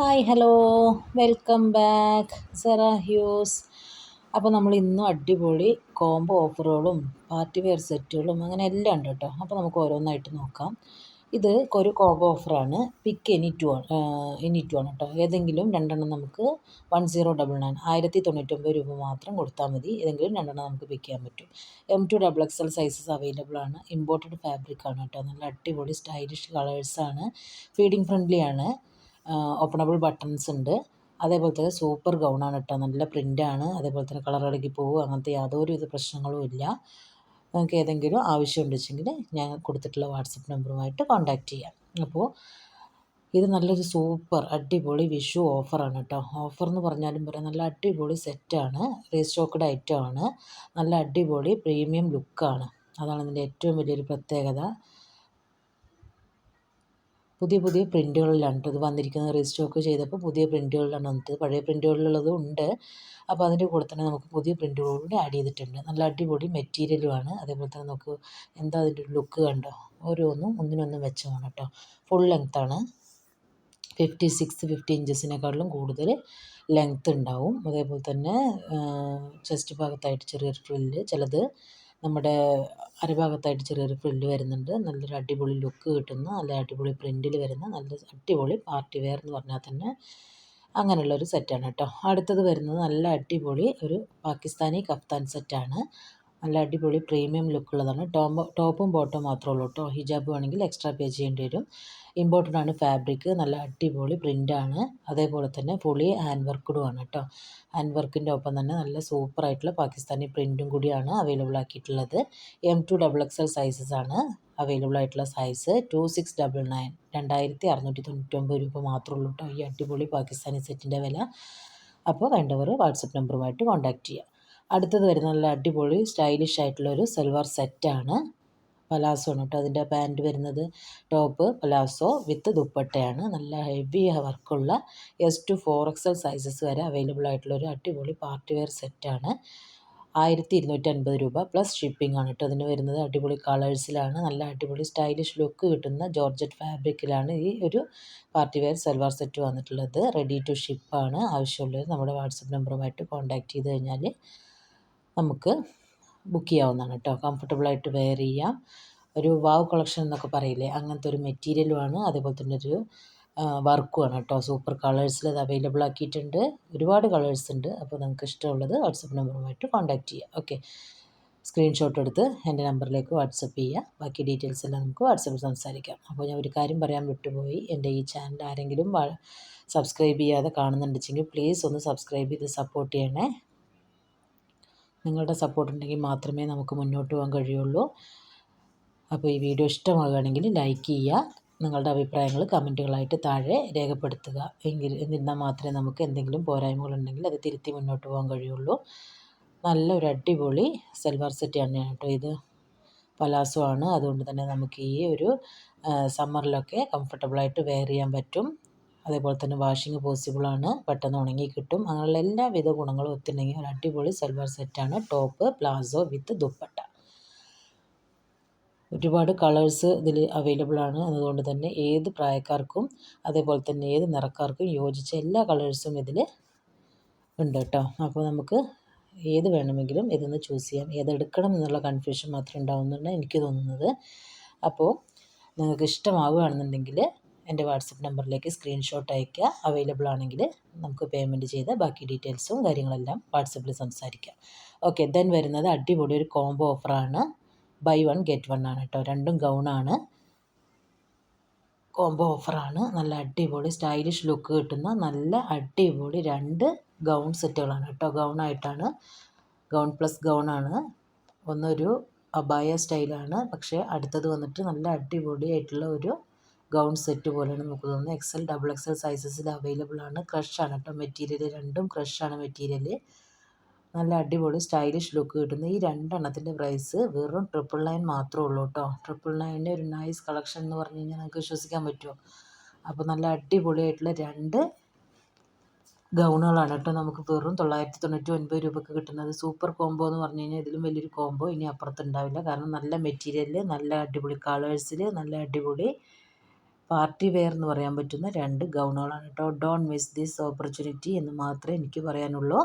Hi hello welcome back Sera Hues അപ്പോൾ നമ്മൾ ഇന്നും അടിപൊളി കോംബോ ഓഫറുകളും പാർട്ടി വെയർ സെറ്റുകളും അങ്ങനെ എല്ലാം ഉണ്ട് കേട്ടോ അപ്പോൾ നമുക്ക് ഓരോന്നായിട്ട് നോക്കാം. ഇത് ഒരു കോംബോ ഓഫറാണ് pick any two any two ആണ് കേട്ടോ ഏതെങ്കിലും രണ്ടെണ്ണം നമുക്ക് വൺ സീറോ ഡബിൾ നയൻ ആയിരത്തി തൊണ്ണൂറ്റൊമ്പത് രൂപ മാത്രം കൊടുത്താൽ മതി. ഏതെങ്കിലും രണ്ടെണ്ണം നമുക്ക് പിക്ക് ചെയ്യാൻ പറ്റും. M to double X L sizes available ആണ്. ഇമ്പോർട്ടഡ് ഫാബ്രിക് ആണ് കേട്ടോ നല്ല അടിപൊളി സ്റ്റൈലിഷ് കളേഴ്സാണ് ഫീഡിങ് ഫ്രണ്ട്ലി ആണ്. ഓപ്പണബിൾ ബട്ടൺസ് ഉണ്ട്. അതേപോലെ തന്നെ സൂപ്പർ ഗൗണാണ് കേട്ടോ നല്ല പ്രിന്റാണ് അതേപോലെ തന്നെ കളർ ഇളകി പോകും അങ്ങനത്തെ യാതൊരു വിധ പ്രശ്നങ്ങളും ഇല്ല. നിങ്ങൾക്ക് ഏതെങ്കിലും ആവശ്യം ഉണ്ടെങ്കിൽ ഞാൻ കൊടുത്തിട്ടുള്ള വാട്സപ്പ് നമ്പറുമായിട്ട് കോൺടാക്റ്റ് ചെയ്യാം. അപ്പോൾ ഇത് നല്ലൊരു സൂപ്പർ അടിപൊളി വിഷു ഓഫറാണ് കേട്ടോ ഓഫർ എന്ന് പറഞ്ഞാലും പറയാം നല്ല അടിപൊളി സെറ്റാണ് റീസ്റ്റോക്ക്ഡ് ഐറ്റം ആണ്. നല്ല അടിപൊളി പ്രീമിയം ലുക്കാണ് അതാണ് ഇതിന്റെ ഏറ്റവും വലിയൊരു പ്രത്യേകത. പുതിയ പുതിയ പ്രിന്റുകളിലാണ് ഇത് വന്നിരിക്കുന്നത് റീസ്റ്റോക്ക് ചെയ്തപ്പോൾ പുതിയ പ്രിന്റുകളിലാണ് വന്നത്. പഴയ പ്രിന്റുകളിലുള്ളതും ഉണ്ട്. അപ്പോൾ അതിന്റെ കൂടെ തന്നെ നമുക്ക് പുതിയ പ്രിന്റുകൾ ആഡ് ചെയ്തിട്ടുണ്ട്. നല്ല അടിപൊളി മെറ്റീരിയലുമാണ്. അതേപോലെ തന്നെ നമുക്ക് എന്താ അതിന്റെ ലുക്ക് കണ്ടോ? ഓരോന്നും ഒന്നിനൊന്നും വെച്ചതാണ് കേട്ടോ. ഫുൾ ലെങ്ത്താണ് ഫിഫ്റ്റി സിക്സ് ഫിഫ്റ്റി ഇഞ്ചസിനെക്കാട്ടിലും കൂടുതൽ ലെങ്ത്ത് ഉണ്ടാവും. അതേപോലെ തന്നെ ചെസ്റ്റ് ഭാഗത്തായിട്ട് ചെറിയൊരു ഫ്രില്ല്. ചിലത് നമ്മുടെ അരഭാഗത്തായിട്ട് ചെറിയൊരു ഫ്രില്ല് വരുന്നുണ്ട്. നല്ലൊരു അടിപൊളി ലുക്ക് കിട്ടുന്നു. നല്ല അടിപൊളി പ്രിന്റിൽ വരുന്ന നല്ല അടിപൊളി പാർട്ടി വെയർ എന്ന് പറഞ്ഞാൽ തന്നെ അങ്ങനെയുള്ളൊരു സെറ്റാണ് കേട്ടോ. അടുത്തത് വരുന്നത് നല്ല അടിപൊളി ഒരു പാകിസ്ഥാനി കഫ്താൻ സെറ്റാണ് നല്ല അടിപൊളി പ്രീമിയം ലുക്കുള്ളതാണ്. ടോപ്പ് ടോപ്പും ബോട്ടും മാത്രമേ ഉള്ളൂ കേട്ടോ. ഹിജാബ് വേണമെങ്കിൽ എക്സ്ട്രാ പേ ചെയ്യേണ്ടി വരും. ഇമ്പോർട്ടന്റ് ആണ് ഫാബ്രിക്. നല്ല അടിപൊളി പ്രിന്റാണ് അതേപോലെ തന്നെ ഫുള്ളി ഹാൻഡ് ആണ് കേട്ടോ. ഹാൻഡ് വർക്കിന്റെ ഒപ്പം തന്നെ നല്ല സൂപ്പർ ആയിട്ടുള്ള പാകിസ്ഥാനി പ്രിന്റും കൂടിയാണ് available ആക്കിയിട്ടുള്ളത്. M to double X L sizes ആണ് അവൈലബിൾ ആയിട്ടുള്ള size two six double nine രണ്ടായിരത്തി അറുന്നൂറ്റി തൊണ്ണൂറ്റൊമ്പത് രൂപ മാത്രമേ ഉള്ളൂ കേട്ടോ. ഈ അടിപൊളി പാകിസ്ഥാനി സെറ്റിന്റെ വില. അപ്പോൾ വേണ്ടവർ വാട്സപ്പ് നമ്പറുമായിട്ട് കോൺടാക്റ്റ് ചെയ്യുക. അടുത്തത് വരുന്ന നല്ല അടിപൊളി സ്റ്റൈലിഷ് ആയിട്ടുള്ളൊരു സൽവാർ സെറ്റാണ് പലാസോ ആണ് കേട്ടോ. അതിന്റെ പാന്റ് വരുന്നത് ടോപ്പ് പലാസോ വിത്ത് ദുപ്പട്ടയാണ്. നല്ല heavy വർക്കുള്ള S to four XL sizes വരെ അവൈലബിൾ ആയിട്ടുള്ള ഒരു അടിപൊളി പാർട്ടി വെയർ സെറ്റാണ് ആയിരത്തി ഇരുന്നൂറ്റി അൻപത് രൂപ പ്ലസ് ഷിപ്പിംഗ് ആണ് കേട്ടോ. അതിന് വരുന്നത് അടിപൊളി കളേഴ്സിലാണ് നല്ല അടിപൊളി സ്റ്റൈലിഷ് ലുക്ക് കിട്ടുന്ന ജോർജറ്റ് ഫാബ്രിക്കിലാണ് ഈ ഒരു പാർട്ടി വെയർ സൽവാർ സെറ്റ് വന്നിട്ടുള്ളത്. റെഡി ടു ഷിപ്പാണ് ആവശ്യമുള്ളത് നമ്മുടെ വാട്സപ്പ് നമ്പറുമായിട്ട് കോൺടാക്റ്റ് ചെയ്ത് കഴിഞ്ഞാൽ നമുക്ക് ബുക്ക് ചെയ്യാവുന്നതാണ് കേട്ടോ. കംഫർട്ടബിളായിട്ട് വെയർ ചെയ്യാം. ഒരു വാവ് കളക്ഷൻ എന്നൊക്കെ പറയില്ലേ? അങ്ങനത്തെ ഒരു മെറ്റീരിയലുമാണ് അതേപോലെ തന്നെ ഒരു വർക്കുമാണ് കേട്ടോ. സൂപ്പർ കളേഴ്സിൽ അത് അവൈലബിൾ ആക്കിയിട്ടുണ്ട്. ഒരുപാട് കളേഴ്സ് ഉണ്ട്. അപ്പോൾ നിങ്ങൾക്ക് ഇഷ്ടമുള്ളത് വാട്സപ്പ് നമ്പറുമായിട്ട് കോൺടാക്റ്റ് ചെയ്യാം. ഓക്കെ സ്ക്രീൻഷോട്ട് എടുത്ത് എന്റെ നമ്പറിലേക്ക് വാട്സപ്പ് ചെയ്യുക. ബാക്കി ഡീറ്റെയിൽസ് എല്ലാം നമുക്ക് വാട്സപ്പിൽ സംസാരിക്കാം. അപ്പോൾ ഞാൻ ഒരു കാര്യം പറയാൻ വിട്ടുപോയി. എന്റെ ഈ ചാനൽ ആരെങ്കിലും സബ്സ്ക്രൈബ് ചെയ്യാതെ കാണുന്നുണ്ടെങ്കിൽ പ്ലീസ് ഒന്ന് സബ്സ്ക്രൈബ് ചെയ്ത് സപ്പോർട്ട് ചെയ്യണേ. നിങ്ങളുടെ സപ്പോർട്ട് ഉണ്ടെങ്കിൽ മാത്രമേ നമുക്ക് മുന്നോട്ട് പോകാൻ കഴിയുള്ളൂ. അപ്പോൾ ഈ വീഡിയോ ഇഷ്ടമാകുകയാണെങ്കിൽ ലൈക്ക് ചെയ്യുക നിങ്ങളുടെ അഭിപ്രായങ്ങൾ കമന്റുകളായിട്ട് താഴെ രേഖപ്പെടുത്തുക. എങ്കിൽ എന്നിരുന്നാൽ മാത്രമേ നമുക്ക് എന്തെങ്കിലും പോരായ്മകളുണ്ടെങ്കിൽ അത് തിരുത്തി മുന്നോട്ട് പോകാൻ കഴിയുള്ളൂ. നല്ല ഒരു അടിപൊളി സൽവാർ സെറ്റാണ് കേട്ടോ ഇത്. പലാസോ ആണ്. അതുകൊണ്ട് തന്നെ നമുക്ക് ഈ ഒരു സമ്മറിലൊക്കെ കംഫർട്ടബിളായിട്ട് വെയർ ചെയ്യാൻ പറ്റും. അതേപോലെ തന്നെ വാഷിങ് പോസിബിളാണ് പെട്ടെന്ന് ഉണങ്ങി കിട്ടും. അങ്ങനെയുള്ള എല്ലാവിധ ഗുണങ്ങളും ഒത്തിണങ്ങിയ ഒരു അടിപൊളി സൽവാർ സെറ്റാണ് ടോപ്പ് പ്ലാസോ വിത്ത് ദുപ്പട്ട. ഒരുപാട് കളേഴ്സ് ഇതിൽ അവൈലബിൾ ആണ്. അതുകൊണ്ട് തന്നെ ഏത് പ്രായക്കാർക്കും അതേപോലെ തന്നെ ഏത് നിറക്കാർക്കും യോജിച്ച എല്ലാ കളേഴ്സും ഇതിൽ ഉണ്ട് കേട്ടോ. അപ്പോൾ നമുക്ക് ഏത് വേണമെങ്കിലും ഇതൊന്ന് ചൂസ് ചെയ്യാം. ഏതെടുക്കണം എന്നുള്ള കൺഫ്യൂഷൻ മാത്രമേ ഉണ്ടാവുന്നുണ്ട് എനിക്ക് തോന്നുന്നത്. അപ്പോൾ നിങ്ങൾക്ക് ഇഷ്ടമാവുകയാണെന്നുണ്ടെങ്കിൽ എന്റെ വാട്സപ്പ് നമ്പറിലേക്ക് സ്ക്രീൻഷോട്ട് അയയ്ക്കുക. അവൈലബിൾ ആണെങ്കിൽ നമുക്ക് പേയ്മെന്റ് ചെയ്ത് ബാക്കി ഡീറ്റെയിൽസും കാര്യങ്ങളെല്ലാം വാട്സപ്പിൽ സംസാരിക്കാം. ഓക്കെ ദെൻ വരുന്നത് അടിപൊളി ഒരു കോംബോ ഓഫറാണ് ബൈ വൺ ഗെറ്റ് വൺ ആണ് കേട്ടോ. രണ്ടും ഗൗണാണ് കോംബോ ഓഫറാണ് നല്ല അടിപൊളി സ്റ്റൈലിഷ് ലുക്ക് കിട്ടുന്ന നല്ല അടിപൊളി രണ്ട് ഗൗൺ സെറ്റുകളാണ് കേട്ടോ. ഗൗണായിട്ടാണ് ഗൗൺ പ്ലസ് ഗൗണാണ് ഒന്നൊരു അബായ സ്റ്റൈലാണ് പക്ഷേ അടുത്തത് വന്നിട്ട് നല്ല അടിപൊളിയായിട്ടുള്ള ഒരു ഗൗൺ സെറ്റ് പോലെയാണ് നമുക്ക് തോന്നുന്നത്. എക്സൽ ഡബിൾ എക്സൽ സൈസസിൽ അവൈലബിൾ ആണ്. ക്രഷാണ് കേട്ടോ മെറ്റീരിയൽ രണ്ടും ആണ് മെറ്റീരിയൽ നല്ല അടിപൊളി സ്റ്റൈലിഷ് ലുക്ക് കിട്ടുന്ന. ഈ രണ്ടെണ്ണത്തിന്റെ പ്രൈസ് വെറും ട്രിപ്പിൾ നയൻ മാത്രമേ ഉള്ളൂ കേട്ടോ. ട്രിപ്പിൾ നയന്റെ ഒരു നൈസ് കളക്ഷൻ എന്ന് പറഞ്ഞു കഴിഞ്ഞാൽ നിങ്ങൾക്ക് വിശ്വസിക്കാൻ പറ്റുമോ? അപ്പോൾ നല്ല അടിപൊളിയായിട്ടുള്ള രണ്ട് ഗൗണുകളാണ് കേട്ടോ നമുക്ക് വെറും തൊള്ളായിരത്തി തൊണ്ണൂറ്റി ഒൻപത് രൂപക്ക് കിട്ടുന്നത്. സൂപ്പർ കോംബോ എന്ന് പറഞ്ഞു കഴിഞ്ഞാൽ ഇതിലും വലിയൊരു കോംബോ ഇനി അപ്പുറത്തുണ്ടാവില്ല കാരണം നല്ല മെറ്റീരിയൽ നല്ല അടിപൊളി കളേഴ്സിൽ നല്ല അടിപൊളി പാർട്ടി വെയർ എന്ന് പറയാൻ പറ്റുന്ന രണ്ട് ഗൗണുകളാണ് കേട്ടോ. ഡോൺ മിസ് ദിസ് ഓപ്പർച്യൂണിറ്റി എന്ന് മാത്രമേ എനിക്ക് പറയാനുള്ളൂ.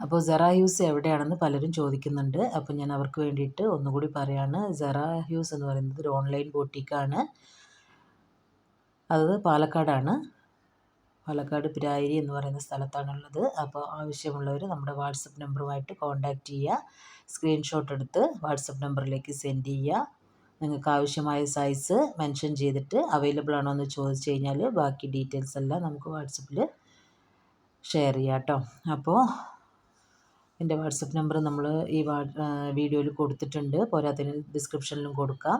അപ്പോൾ സെറ ഹ്യൂസ് എവിടെയാണെന്ന് പലരും ചോദിക്കുന്നുണ്ട്. അപ്പോൾ ഞാൻ അവർക്ക് വേണ്ടിയിട്ട് ഒന്നുകൂടി പറയാണ്. സെറ ഹ്യൂസ് എന്ന് പറയുന്നത് ഒരു ഓൺലൈൻ ബോട്ടിക്കാണ് അത് പാലക്കാടാണ്. പാലക്കാട് പിരായിരി എന്ന് പറയുന്ന സ്ഥലത്താണുള്ളത്. അപ്പോൾ ആവശ്യമുള്ളവർ നമ്മുടെ വാട്സപ്പ് നമ്പറുമായിട്ട് കോൺടാക്റ്റ് ചെയ്യുക. സ്ക്രീൻഷോട്ട് എടുത്ത് വാട്സപ്പ് നമ്പറിലേക്ക് സെൻഡ് ചെയ്യുക. നിങ്ങൾക്ക് ആവശ്യമായ സൈസ് മെൻഷൻ ചെയ്തിട്ട് അവൈലബിൾ ആണോ എന്ന് ചോദിച്ചു കഴിഞ്ഞാൽ ബാക്കി ഡീറ്റെയിൽസ് എല്ലാം നമുക്ക് വാട്സപ്പിൽ ഷെയർ ചെയ്യാം കേട്ടോ അപ്പോൾ എന്റെ വാട്സപ്പ് നമ്പർ നമ്മൾ ഈ വീഡിയോയിൽ കൊടുത്തിട്ടുണ്ട്. പോരാത്തതിന് ഡിസ്ക്രിപ്ഷനിലും കൊടുക്കാം.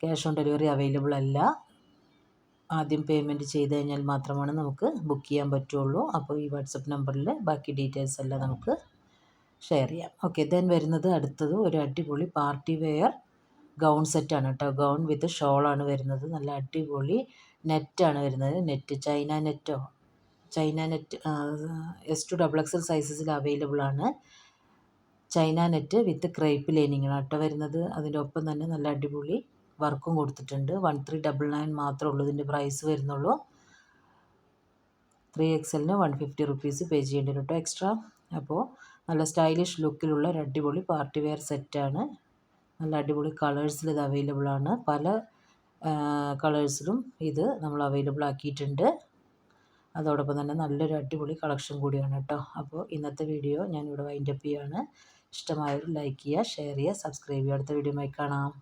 ക്യാഷ് ഓൺ ഡെലിവറി അവൈലബിൾ അല്ല. ആദ്യം പേയ്മെന്റ് ചെയ്ത് കഴിഞ്ഞാൽ മാത്രമാണ് നമുക്ക് ബുക്ക് ചെയ്യാൻ പറ്റുള്ളൂ. അപ്പോൾ ഈ വാട്സപ്പ് നമ്പറിൽ ബാക്കി ഡീറ്റെയിൽസ് എല്ലാം നമുക്ക് ഷെയർ ചെയ്യാം. ഓക്കെ ദെൻ വരുന്നത് അടുത്തത് ഒരു അടിപൊളി പാർട്ടി വെയർ ഗൗൺ സെറ്റാണ് കേട്ടോ. ഗൗൺ വിത്ത് ഷോളാണ് വരുന്നത്. നല്ല അടിപൊളി നെറ്റാണ് വരുന്നത്. Net China നെറ്റോ? China net S to double XL സൈസസിൽ available ആണ്. ചൈന നെറ്റ് വിത്ത് ക്രേപ്പ് ലൈനിങ്ങാണ് കേട്ടോ വരുന്നത്. അതിന്റെ ഒപ്പം തന്നെ നല്ല അടിപൊളി വർക്കും കൊടുത്തിട്ടുണ്ട്. വൺ ത്രീ ഡബിൾ നയൻ മാത്രമേ ഉള്ളൂ ഇതിന്റെ പ്രൈസ് വരുന്നുള്ളൂ. ത്രീ എക്സലിന് വൺ ഫിഫ്റ്റി റുപ്പീസ് പേ ചെയ്യേണ്ടി വരും കേട്ടോ എക്സ്ട്രാ. അപ്പോൾ നല്ല സ്റ്റൈലിഷ് ലുക്കിലുള്ള ഒരു അടിപൊളി പാർട്ടി വെയർ സെറ്റാണ്. നല്ല അടിപൊളി കളേഴ്സിൽ ഇത് അവൈലബിൾ ആണ്. പല കളേഴ്സിലും ഇത് നമ്മൾ അവൈലബിൾ ആക്കിയിട്ടുണ്ട്. അതോടൊപ്പം തന്നെ നല്ലൊരു അടിപൊളി കളക്ഷൻ കൂടിയാണ് കേട്ടോ. അപ്പോൾ ഇന്നത്തെ വീഡിയോ ഞാനിവിടെ വൈൻഡപ്പ് ചെയ്യുകയാണ് ഇഷ്ടമായവർ ലൈക്ക് ചെയ്യുക ഷെയർ ചെയ്യുക സബ്സ്ക്രൈബ് ചെയ്യുക. അടുത്ത വീഡിയോയുമായി കാണാം.